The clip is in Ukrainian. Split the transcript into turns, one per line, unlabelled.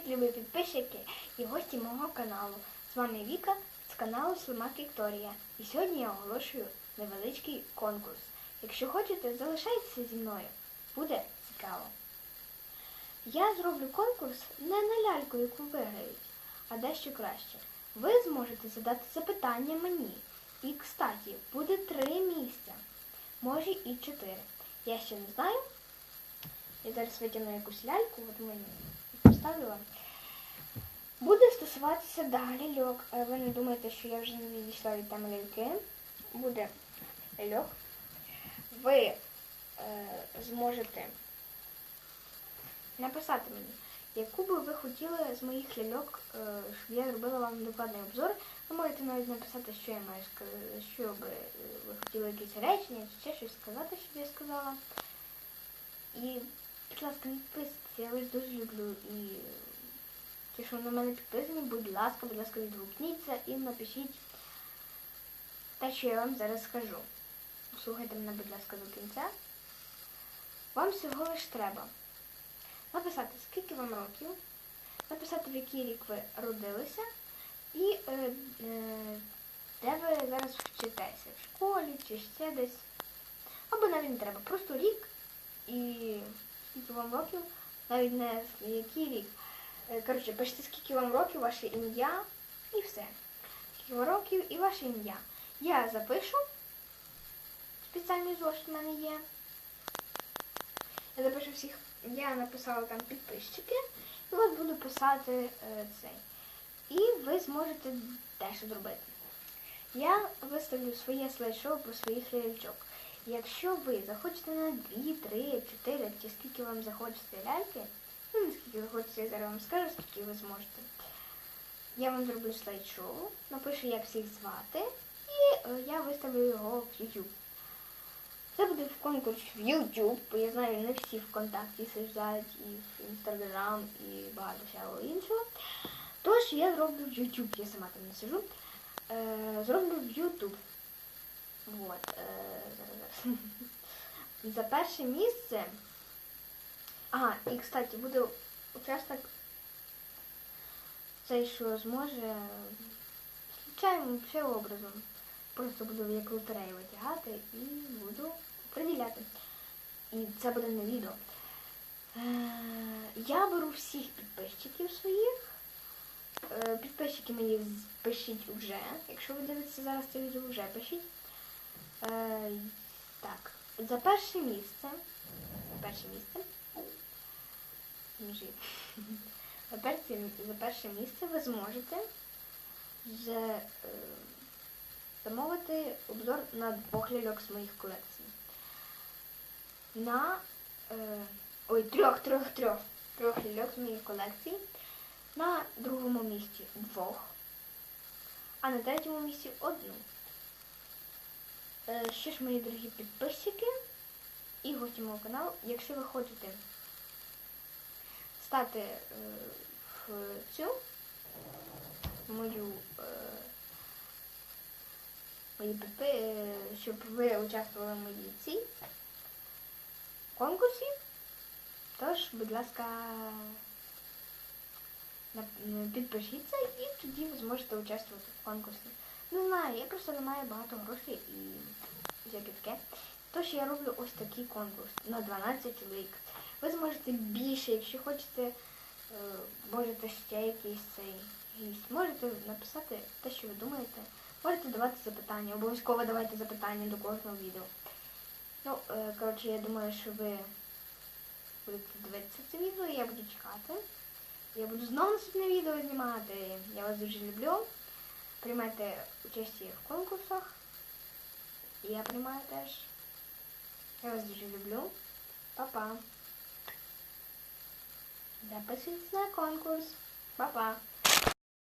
Привіт, любі підписчики і гості мого каналу. З вами Віка з каналу Слимак Вікторія. І сьогодні я оголошую невеличкий конкурс. Якщо хочете, залишайтеся зі мною. Буде цікаво. Я зроблю конкурс не на ляльку, яку виграють, а дещо краще. Ви зможете задати запитання мені. І, кстати, буде три місця. Може і чотири. Я ще не знаю. Я зараз витягну якусь ляльку, от мені поставлю вам. Буде стосуватися далі ляльок. Е, Ви не думаєте, що я вже не відійшла від теми ляльки. Буде ляльок. Ви е, зможете написати мені, яку би ви хотіли з моїх ляльок, е, щоб я зробила вам докладний обзор. Ви можете навіть написати, що я маю сказати, що би е, ви хотіли якісь речення, чи ще щось сказати, щоб я сказала. І, будь ласка, не підписуйтесь, я вас дуже люблю. І ті, що на мене підписані, будь ласка, будь ласка, відгукніться і напишіть те, що я вам зараз скажу. Слухайте мене, будь ласка, до кінця. Вам всього лиш треба написати, скільки вам років, написати, в який рік ви родилися і е, е, де ви зараз вчитеся, в школі чи ще десь. Або навіть не треба, просто рік і скільки вам років, навіть не який рік. Е, Коротше, пишіть, скільки вам років, ваше ім'я і все. Скільки вам років і ваше ім'я. Я запишу. Спеціальний зошит в мене є. Я запишу всіх. Я написала там підписчики. І от буду писати е, цей. І ви зможете теж зробити. Я виставлю своє слайд-шоу про своїх ляльчок. Якщо ви захочете на 2, 3, 4 чи скільки вам захочеться ляльки, ну скільки захочеться, я зараз вам скажу, скільки ви зможете. Я вам зроблю слайд-шоу, напишу, як всіх звати, і е, я виставлю його в YouTube. Це буде в конкурс в YouTube, бо я знаю, не всі ВКонтакті сиждають, і в Інстаграм, і багато всього іншого. Тож я зроблю в YouTube, я сама там не сижу. Е, зроблю в YouTube. Вот, е. За перше місце. А, і, кстати, буде учасник цей, що зможе случайним ще образом. Просто буду як лотерею витягати і буду приділяти. І це буде на відео. Е, я беру всіх підписчиків своїх. Е, Підписчики мені пишіть вже. Якщо ви дивитеся зараз це відео, вже пишіть. Е, Так, за перше місце. Перше місце. За перше, за перше місце ви зможете з, е, замовити обзор на двох ляльок з моїх колекцій. На е, ой, трьох, трьох, трьох. Трьох ляльок з моїх колекцій. На другому місці двох, а на третьому місці одну. Е, Що ж, мої дорогі підписчики і гості мого каналу, якщо ви хочете стати е, в цю мою, е, мої підпи, щоб ви участвували в моїй цій конкурсі, тож, будь ласка, підпишіться і тоді ви зможете участвувати в конкурсі. Не знаю, я просто не маю багато грошей і всяке таке. Тож я роблю ось такий конкурс на 12 чоловік. Ви зможете більше, якщо хочете, е, можете ще якийсь цей гість. Можете написати те, що ви думаєте. Можете давати запитання. Обов'язково давайте запитання до кожного відео. Ну, е, коротше, я думаю, що ви будете дивитися це відео, я буду чекати. Я буду знову наступне відео знімати. Я вас дуже люблю. Приймайте участь в конкурсах. Я приймаю теж. Я вас дуже люблю. Па-па. Записуйтесь на конкурс. Па-па.